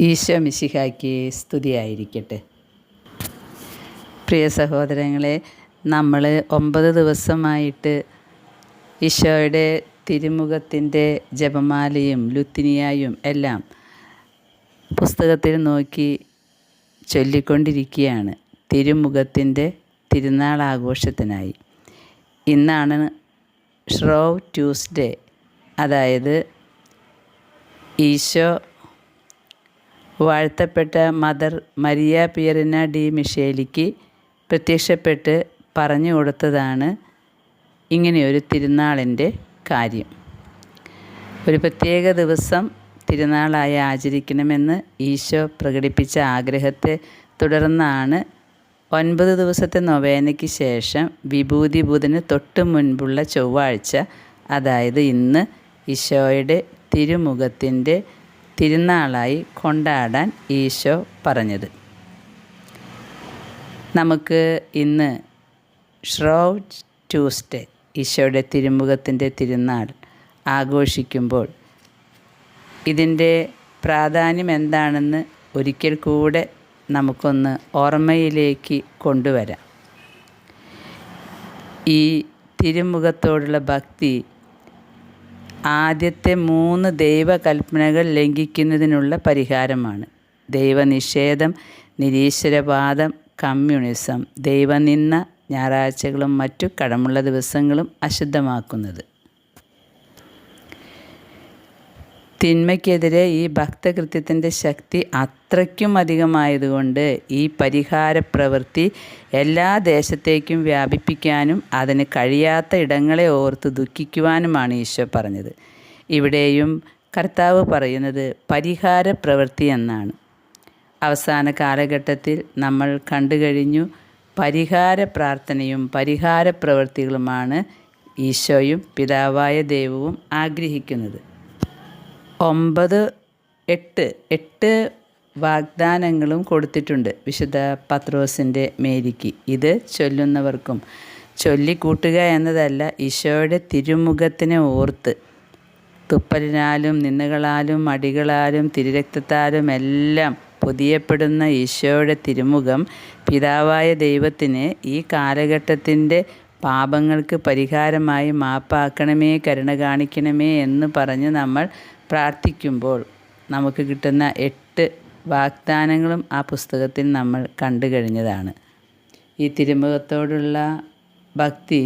ഈശോ മിശിഹായ്ക്ക് സ്തുതിയായിരിക്കട്ടെ. പ്രിയ സഹോദരങ്ങളെ നമ്മൾ ഒമ്പത് ദിവസമായിട്ട് ഈശോയുടെ തിരുമുഖത്തിന്റെ ജപമാലയും ലുത്തിനിയായും എല്ലാം പുസ്തകത്തിൽ നോക്കി ചൊല്ലിക്കൊണ്ടിരിക്കുകയാണ്. തിരുമുഖത്തിന്റെ തിരുനാൾ ആഘോഷത്തിനായി ഇന്നാണ് ഷ്രോവ് ട്യൂസ്ഡേ. അതായത് ഈശോ വാഴ്ത്തപ്പെട്ട മദർ മരിയ പിയറിന ഡി മിഷേലിക്ക് പ്രത്യക്ഷപ്പെട്ട് പറഞ്ഞു കൊടുത്തതാണ് ഇങ്ങനെയൊരു തിരുനാളിന്റെ കാര്യം. ഒരു പ്രത്യേക ദിവസം തിരുനാളായി ആചരിക്കണമെന്ന് ഈശോ പ്രകടിപ്പിച്ച ആഗ്രഹത്തെ തുടർന്നാണ് ഒൻപത് ദിവസത്തെ നൊവേനയ്ക്ക് ശേഷം വിഭൂതി ബുധന് തൊട്ട് മുൻപുള്ള ചൊവ്വാഴ്ച അതായത് ഇന്ന് ഈശോയുടെ തിരുമുഖത്തിന്റെ തിരുനാളായി കൊണ്ടാടാൻ ഈശോ പറഞ്ഞത്. നമുക്ക് ഇന്ന് ഷ്രോവ് ട്യൂസ്ഡേ ഈശോയുടെ തിരുമുഖത്തിന്റെ തിരുനാൾ ആഘോഷിക്കുമ്പോൾ ഇതിന്റെ പ്രാധാന്യം എന്താണെന്ന് ഒരിക്കൽ കൂടെ നമുക്കൊന്ന് ഓർമ്മയിലേക്ക് കൊണ്ടുവരാം. ഈ തിരുമുഖത്തോടുള്ള ഭക്തി ആദ്യത്തെ മൂന്ന് ദൈവകൽപ്പനകൾ ലംഘിക്കുന്നതിനുള്ള പരിഹാരമാണ്. ദൈവനിഷേധം നിരീശ്വരവാദം കമ്മ്യൂണിസം. ദൈവനിന്ന ഞായറാഴ്ചകളും മറ്റു കടമുള്ള ദിവസങ്ങളും അശുദ്ധമാക്കുന്നത്. തിന്മയ്ക്കെതിരെ ഈ ഭക്തകൃത്യത്തിന്റെ ശക്തി അത്രയ്ക്കും അധികമായതുകൊണ്ട് ഈ പരിഹാര പ്രവൃത്തി എല്ലാ ദേശത്തേക്കും വ്യാപിപ്പിക്കാനും അതിന് കഴിയാത്ത ഇടങ്ങളെ ഓർത്ത് ദുഃഖിക്കുവാനുമാണ് ഈശോ പറഞ്ഞത്. ഇവിടെയും കർത്താവ് പറയുന്നത് പരിഹാര പ്രവൃത്തി എന്നാണ്. അവസാന കാലഘട്ടത്തിൽ നമ്മൾ കണ്ടു കഴിഞ്ഞു പരിഹാര പ്രാർത്ഥനയും പരിഹാര പ്രവൃത്തികളുമാണ് ഈശോയും പിതാവായ ദൈവവും ആഗ്രഹിക്കുന്നത്. ഒമ്പത് എട്ട് എട്ട് വാഗ്ദാനങ്ങളും കൊടുത്തിട്ടുണ്ട് വിശുദ്ധ പത്രോസിന്റെ മേരിക്ക്. ഇത് ചൊല്ലുന്നവർക്കും ചൊല്ലിക്കൂട്ടുക എന്നതല്ല ഈശോയുടെ തിരുമുഖത്തിനെ ഓർത്ത് തുപ്പലിനാലും നിന്നുകളാലും അടികളാലും തിരുരക്തത്താലും എല്ലാം പൊതിയപ്പെടുന്ന ഈശോയുടെ തിരുമുഖം പിതാവായ ദൈവത്തിന് ഈ കാലഘട്ടത്തിന്റെ പാപങ്ങൾക്ക് പരിഹാരമായി മാപ്പാക്കണമേ കരുണ കാണിക്കണമേ എന്ന് പറഞ്ഞ് നമ്മൾ പ്രാർത്ഥിക്കുമ്പോൾ നമുക്ക് കിട്ടുന്ന എട്ട് വാഗ്ദാനങ്ങളും ആ പുസ്തകത്തിൽ നമ്മൾ കണ്ടു കഴിഞ്ഞതാണ്. ഈ തിരുമുഖത്തോടുള്ള ഭക്തി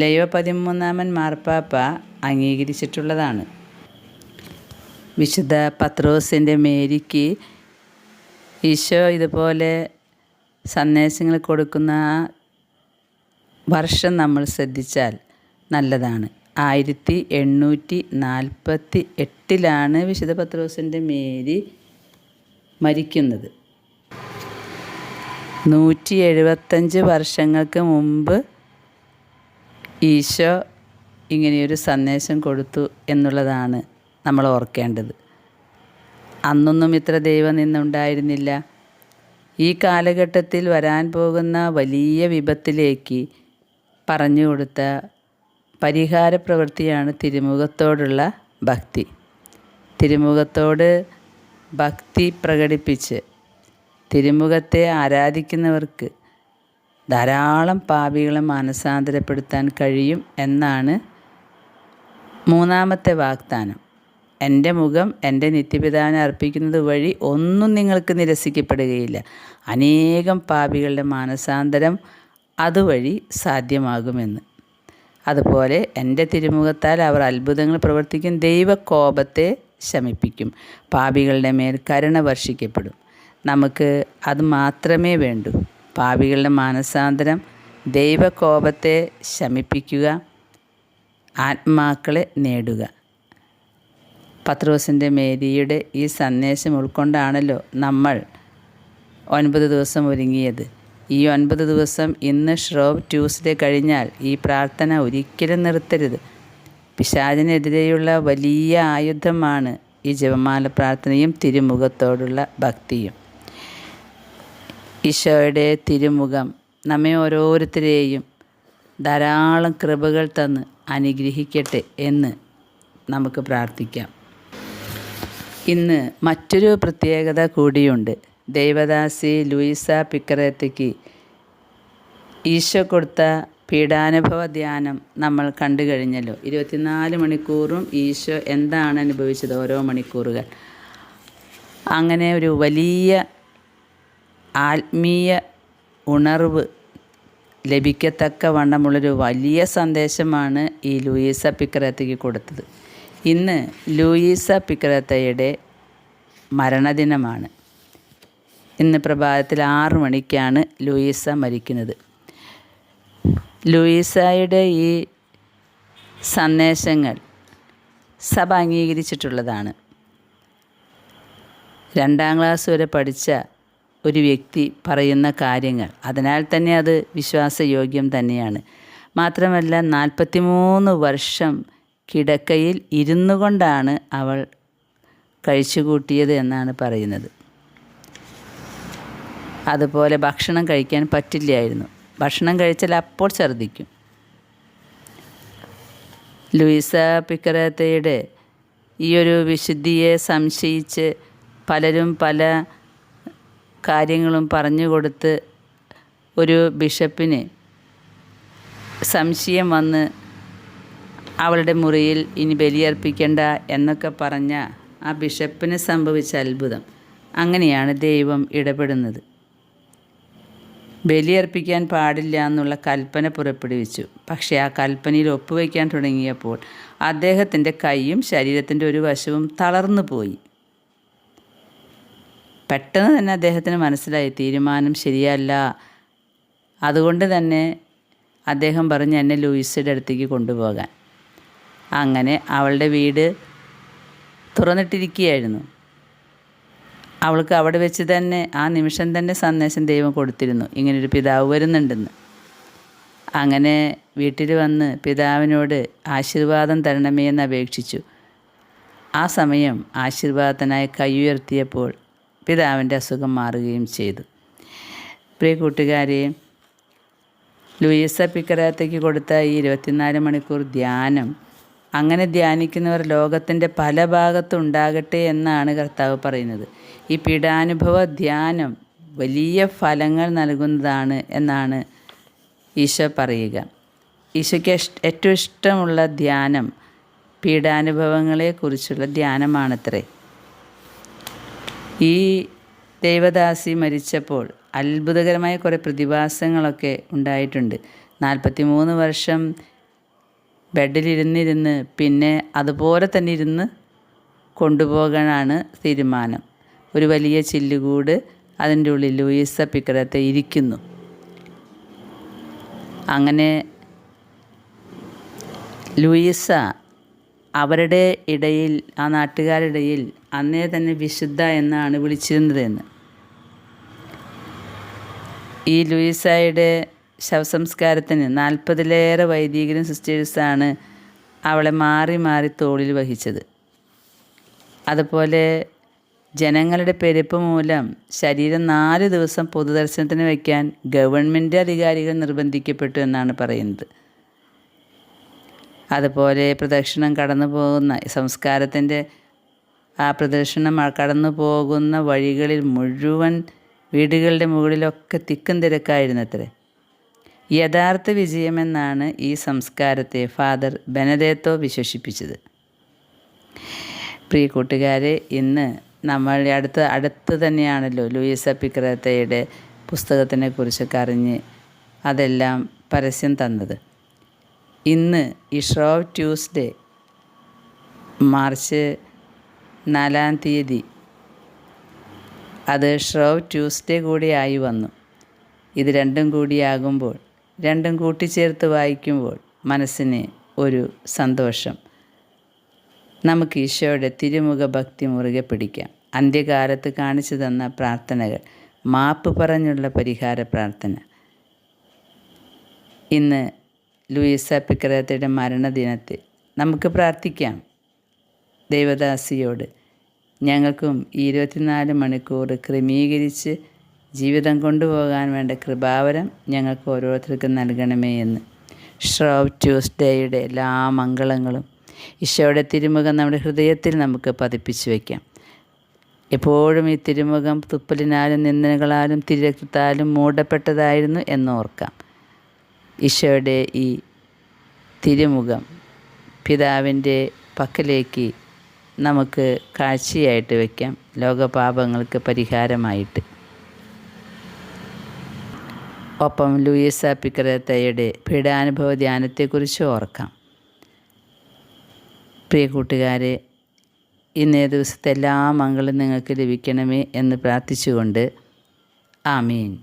ലയോ പതിമൂന്നാമൻ മാർപ്പാപ്പ അംഗീകരിച്ചിട്ടുള്ളതാണ്. വിശുദ്ധ പത്രോസിന്റെ മേരിക്ക് ഈശോ ഇതുപോലെ സന്ദേശങ്ങൾ കൊടുക്കുന്ന വർഷം നമ്മൾ ശ്രദ്ധിച്ചാൽ നല്ലതാണ്. ആയിരത്തി എണ്ണൂറ്റി നാൽപ്പത്തി എട്ടിലാണ് വിശുദ്ധ പത്രോസിന്റെ മേരി മരിക്കുന്നത്. നൂറ്റി എഴുപത്തഞ്ച് വർഷങ്ങൾക്ക് മുമ്പ് ഈശോ ഇങ്ങനെയൊരു സന്ദേശം കൊടുത്തു എന്നുള്ളതാണ് നമ്മൾ ഓർക്കേണ്ടത്. അന്നൊന്നും ഇത്ര ദൈവം നിന്നുണ്ടായിരുന്നില്ല. ഈ കാലഘട്ടത്തിൽ വരാൻ പോകുന്ന വലിയ വിപത്തിലേക്ക് പറഞ്ഞു കൊടുത്ത പരിഹാര പ്രവൃത്തിയാണ് തിരുമുഖത്തോടുള്ള ഭക്തി. തിരുമുഖത്തോട് ഭക്തി പ്രകടിപ്പിച്ച് തിരുമുഖത്തെ ആരാധിക്കുന്നവർക്ക് ധാരാളം പാപികളെ മാനസാന്തരപ്പെടുത്താൻ കഴിയും എന്നാണ് മൂന്നാമത്തെ വാഗ്ദാനം. എന്റെ മുഖം എന്റെ നിത്യപിതാവിനെ അർപ്പിക്കുന്നത് വഴി ഒന്നും നിങ്ങൾക്ക് നിരസിക്കപ്പെടുകയില്ല. അനേകം പാപികളുടെ മാനസാന്തരം അതുവഴി സാധ്യമാകുമെന്ന്. അതുപോലെ എന്റെ തിരുമുഖത്താൽ അവർ അത്ഭുതങ്ങൾ പ്രവർത്തിക്കും ദൈവകോപത്തെ ശമിപ്പിക്കും പാപികളുടെ മേൽ കരുണ വർഷിക്കപ്പെടും. നമുക്ക് അത് മാത്രമേ വേണ്ടൂ. പാപികളുടെ മാനസാന്തരം ദൈവകോപത്തെ ശമിപ്പിക്കുക ആത്മാക്കളെ നേടുക. പത്രോസിന്റെ മേരിയുടെ ഈ സന്ദേശം ഉൾക്കൊണ്ടാണല്ലോ നമ്മൾ ഒൻപത് ദിവസം ഒരുങ്ങിയത്. ഈ ഒൻപത് ദിവസം ഇന്ന് ഷ്രോവ് ട്യൂസ്ഡേ കഴിഞ്ഞാൽ ഈ പ്രാർത്ഥന ഒരിക്കലും നിർത്തരുത്. പിശാചിനെതിരെയുള്ള വലിയ ആയുധമാണ് ഈ ജപമാല പ്രാർത്ഥനയും തിരുമുഖത്തോടുള്ള ഭക്തിയും. ഈശോയുടെ തിരുമുഖം നമ്മെ ഓരോരുത്തരെയും ധാരാളം കൃപകൾ തന്ന് അനുഗ്രഹിക്കട്ടെ എന്ന് നമുക്ക് പ്രാർത്ഥിക്കാം. ഇന്ന് മറ്റൊരു പ്രത്യേകത കൂടിയുണ്ട്. ദൈവദാസി ലൂയിസ പിക്കറേത്തയ്ക്ക് ഈശോ കൊടുത്ത പീഡാനുഭവ ധ്യാനം നമ്മൾ കണ്ടു കഴിഞ്ഞല്ലോ. ഇരുപത്തിനാല് മണിക്കൂറും ഈശോ എന്താണ് അനുഭവിച്ചത് ഓരോ മണിക്കൂറുകൾ. അങ്ങനെ ഒരു വലിയ ആത്മീയ ഉണർവ് ലഭിക്കത്തക്ക വണ്ണമുള്ളൊരു വലിയ സന്ദേശമാണ് ഈ ലൂയിസ പിക്കറത്തയ്ക്ക് കൊടുത്തത്. ഇന്ന് ലൂയിസ പിക്കറത്തയുടെ മരണദിനമാണ്. ഇന്ന് പ്രഭാതത്തിൽ ആറു മണിക്കാണ് ലൂയിസ മരിക്കുന്നത്. ലൂയിസയുടെ ഈ സന്ദേശങ്ങൾ സഭ അംഗീകരിച്ചിട്ടുള്ളതാണ്. രണ്ടാം ക്ലാസ് വരെ പഠിച്ച ഒരു വ്യക്തി പറയുന്ന കാര്യങ്ങൾ അതിനാൽ തന്നെ അത് വിശ്വാസയോഗ്യം തന്നെയാണ്. മാത്രമല്ല നാൽപ്പത്തിമൂന്ന് വർഷം കിടക്കയിൽ ഇരുന്നു കൊണ്ടാണ് അവൾ കഴിച്ചുകൂട്ടിയത് എന്നാണ് പറയുന്നത്. അതുപോലെ ഭക്ഷണം കഴിക്കാൻ പറ്റില്ലായിരുന്നു. ഭക്ഷണം കഴിച്ചാൽ അപ്പോൾ ഛർദ്ദിക്കും. ലൂയിസ പിക്കറത്തയുടെ ഈ ഒരു വിശുദ്ധിയെ സംശയിച്ച് പലരും പല കാര്യങ്ങളും പറഞ്ഞു കൊടുത്ത് ഒരു ബിഷപ്പിന് സംശയം വന്ന് അവളുടെ മുറിയിൽ ഇനി ബലിയർപ്പിക്കേണ്ട എന്നൊക്കെ പറഞ്ഞ ആ ബിഷപ്പിന് സംഭവിച്ച അത്ഭുതം. അങ്ങനെയാണ് ദൈവം ഇടപെടുന്നത്. ബലിയർപ്പിക്കാൻ പാടില്ല എന്നുള്ള കൽപ്പന പുറപ്പെടുവിച്ചു. പക്ഷേ ആ കൽപ്പനയിൽ ഒപ്പുവയ്ക്കാൻ തുടങ്ങിയപ്പോൾ അദ്ദേഹത്തിന്റെ കൈയും ശരീരത്തിന്റെ ഒരു വശവും തളർന്നു പോയി. പെട്ടെന്ന് തന്നെ അദ്ദേഹത്തിന് മനസ്സിലായി തീരുമാനം ശരിയല്ല. അതുകൊണ്ട് തന്നെ അദ്ദേഹം പറഞ്ഞു എന്നെ ലൂയിസയുടെ അടുത്തേക്ക് കൊണ്ടുപോകാൻ. അങ്ങനെ അവളുടെ വീട് തുറന്നിട്ടിരിക്കുകയായിരുന്നു. അവൾക്ക് അവിടെ വെച്ച് തന്നെ ആ നിമിഷം തന്നെ സന്ദേശം ദൈവം കൊടുത്തിരുന്നു. ഇങ്ങനൊരു പിതാവ് വരുന്നുണ്ടെന്ന്. അങ്ങനെ വീട്ടിൽ വന്ന് പിതാവിനോട് ആശീർവാദം തരണമേ എന്ന് അപേക്ഷിച്ചു. ആ സമയം ആശീർവാദത്തിനായി കൈയുയർത്തിയപ്പോൾ പിതാവിന്റെ അസുഖം മാറുകയും ചെയ്തു. പ്രിയ കൂട്ടുകാരെ ലൂയിസ പിക്കറാത്തേക്ക് കൊടുത്ത ഈ ഇരുപത്തിനാല് മണിക്കൂർ ധ്യാനം അങ്ങനെ ധ്യാനിക്കുന്നവർ ലോകത്തിന്റെ പല ഭാഗത്തും ഉണ്ടാകട്ടെ എന്നാണ് കർത്താവ് പറയുന്നത്. ഈ പീഡാനുഭവ ധ്യാനം വലിയ ഫലങ്ങൾ നൽകുന്നതാണ് എന്നാണ് ഈശോ പറയുക. ഈശോയ്ക്ക് ഏറ്റവും ഇഷ്ടമുള്ള ധ്യാനം പീഡാനുഭവങ്ങളെക്കുറിച്ചുള്ള ധ്യാനമാണത്രേ. ഈ ദേവദാസി മരിച്ചപ്പോൾ അത്ഭുതകരമായ കുറേ പ്രതിഭാസങ്ങളൊക്കെ ഉണ്ടായിട്ടുണ്ട്. നാൽപ്പത്തി മൂന്ന് വർഷം ബെഡിലിരുന്നിരുന്ന് പിന്നെ അതുപോലെ തന്നെ ഇരുന്ന് കൊണ്ടുപോകാനാണ് തീരുമാനം. ഒരു വലിയ ചില്ലുകൂട് അതിന്റെ ഉള്ളിൽ ലൂയിസ പിക്കറത്തെ ഇരിക്കുന്നു. അങ്ങനെ ലൂയിസ അവരുടെ ഇടയിൽ ആ നാട്ടുകാരുടെ ഇടയിൽ അന്നേ തന്നെ വിശുദ്ധ എന്നാണ് വിളിച്ചിരുന്നതെന്ന്. ഈ ലൂയിസായുടെ ശവസംസ്കാരത്തിന് നാൽപ്പതിലേറെ വൈദികരും സിസ്റ്റേഴ്സാണ് അവളെ മാറി മാറി തോളിൽ വഹിച്ചത്. അതുപോലെ ജനങ്ങളുടെ പെരുപ്പ് മൂലം ശരീരം നാല് ദിവസം പൊതുദർശനത്തിന് വയ്ക്കാൻ ഗവൺമെന്റ് അധികാരികൾ നിർബന്ധിക്കപ്പെട്ടു എന്നാണ് പറയുന്നത്. അതുപോലെ പ്രദക്ഷിണം കടന്നു പോകുന്ന സംസ്കാരത്തിന്റെ ആ പ്രദക്ഷിണം കടന്നു പോകുന്ന വഴികളിൽ മുഴുവൻ വീടുകളുടെ മുകളിലൊക്കെ തിക്കും തിരക്കായിരുന്നത്രേ. യഥാർത്ഥ വിജയമെന്നാണ് ഈ സംസ്കാരത്തെ ഫാദർ ബെനദേത്തോ വിശേഷിപ്പിച്ചത്. പ്രിയ കൂട്ടുകാരെ ഇന്ന് നമ്മൾ അടുത്ത് അടുത്ത് തന്നെയാണല്ലോ ലൂയിസ പിക്രത്തയുടെ പുസ്തകത്തിനെ കുറിച്ചൊക്കെ അറിഞ്ഞ് അതെല്ലാം പരസ്യം തന്നത്. ഇന്ന് ഈ ഷ്രോവ് ട്യൂസ്ഡേ മാർച്ച് നാലാം തീയതി അത് ഷ്രോവ് ട്യൂസ്ഡേ കൂടി ആയി വന്നു. ഇത് രണ്ടും കൂടിയാകുമ്പോൾ രണ്ടും കൂട്ടിച്ചേർത്ത് വായിക്കുമ്പോൾ മനസ്സിന് ഒരു സന്തോഷം. നമുക്ക് ഈശോയുടെ തിരുമുഖ ഭക്തി മുറുകെ പിടിക്കാം. അന്ത്യകാലത്ത് കാണിച്ചു തന്ന പ്രാർത്ഥനകൾ മാപ്പ് പറഞ്ഞുള്ള പരിഹാര പ്രാർത്ഥന. ഇന്ന് ലൂയിസ പിക്കറത്തയുടെ മരണദിനത്തിൽ നമുക്ക് പ്രാർത്ഥിക്കാം. ദൈവദാസിയോട് ഞങ്ങൾക്കും ഇരുപത്തിനാല് മണിക്കൂർ ക്രമീകരിച്ച് ജീവിതം കൊണ്ടുപോകാൻ വേണ്ട കൃപാവരം ഞങ്ങൾക്ക് ഓരോരുത്തർക്കും നൽകണമേ എന്ന്. ഷ്രോവ് ട്യൂസ്ഡേയുടെ എല്ലാ മംഗളങ്ങളും ഈശോയുടെ തിരുമുഖം നമ്മുടെ ഹൃദയത്തിൽ നമുക്ക് പതിപ്പിച്ചു വയ്ക്കാം എപ്പോഴും ഈ തിരുമുഖം തുപ്പലിനാലും നിന്ദനകളാലും തിരക്തത്താലും മൂടപ്പെട്ടതായിരുന്നു എന്നോർക്കാം ഈശോയുടെ ഈ തിരുമുഖം പിതാവിന്റെ പക്കലേക്ക് നമുക്ക് കാഴ്ചയായിട്ട് വയ്ക്കാം ലോകപാപങ്ങൾക്ക് പരിഹാരമായിട്ട്. ഒപ്പം ലൂയിസ പിക്രത്തയുടെ പീഡാനുഭവ ധ്യാനത്തെക്കുറിച്ച് ഓർക്കാം. പ്രിയ കൂട്ടുകാരെ ഇന്നേ ദിവസത്തെ എല്ലാ മംഗളും നിങ്ങൾക്ക് ലഭിക്കണമേ എന്ന് പ്രാർത്ഥിച്ചുകൊണ്ട് ആമീൻ.